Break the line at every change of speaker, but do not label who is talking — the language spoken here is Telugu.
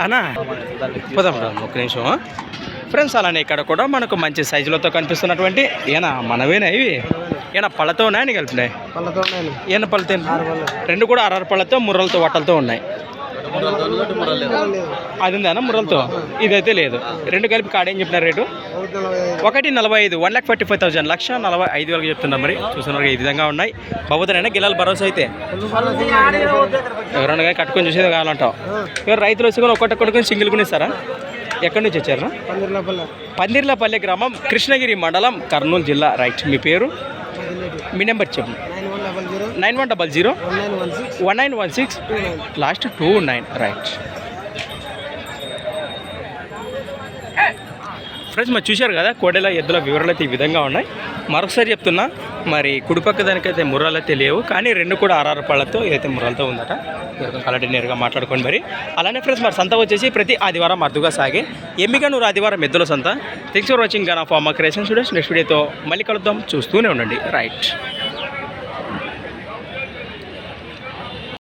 అనా పోదాం ఒక్క నిమిషం ఫ్రెండ్స్ అలానే ఇక్కడ కూడా మనకు మంచి సైజులతో కనిపిస్తున్నటువంటి ఏనా మనవేనా ఇవి? ఏనా పళ్ళతో ఉన్నాయని కలిపినాయి
పళ్ళతో ఉన్నాయి
ఏనా పళ్ళతో రెండు కూడా అరవై పళ్ళతో ముర్రలతో వట్టలతో ఉన్నాయి. అది ఉందా ముర్రలతో? ఇదైతే లేదు. రెండు కలిపి కాడేం చెప్పినారు రేటు? ఒకటి నలభై ఐదు one lakh forty five thousand. లక్ష నలభై ఐదు వరకు చెప్తున్నారు మరి. చూస్తున్నారు ఈ విధంగా ఉన్నాయి. బాబుతారైనా గిల్లాల భరోసా అయితే. ఎవరన్నా కానీ కట్టుకొని చూసేది కావాలంటావు. ఎవరు రైతులు వచ్చి కూడా కొట్టుకొని సింగిల్ కొనిస్తారా ఎక్కడి నుంచి వచ్చారు? పందిర్లపల్లె గ్రామం కృష్ణగిరి మండలం కర్నూలు జిల్లా. రైట్ మీ పేరు? మీ నెంబర్ చెప్పండి
nine one double zero.
One
nine one six.
Last two nine. Right. Friends మరి చూశారు కదా కోడెల ఎద్దుల వివరాలు అయితే ఈ విధంగా ఉన్నాయి. మరొకసారి చెప్తున్నా మరి కుడిపక్క దానికైతే ముర్రాలు అయితే లేవు కానీ రెండు కూడా ఆర్ఆర్ పళ్ళతో ఏదైతే ముర్రాలతో ఉందట కలటి నేరుగా మాట్లాడుకోండి మరి. అలానే ఫ్రెండ్స్ మరి సంత వచ్చేసి ప్రతి ఆదివారం అరుదుగా సాగే ఎమ్మిగనూరు ఆదివారం ఎద్దుల సంత. Thanks for watching gun of Amma creation students next వీడియోతో మళ్ళీ కలుద్దాం. చూస్తూనే ఉండండి. రైట్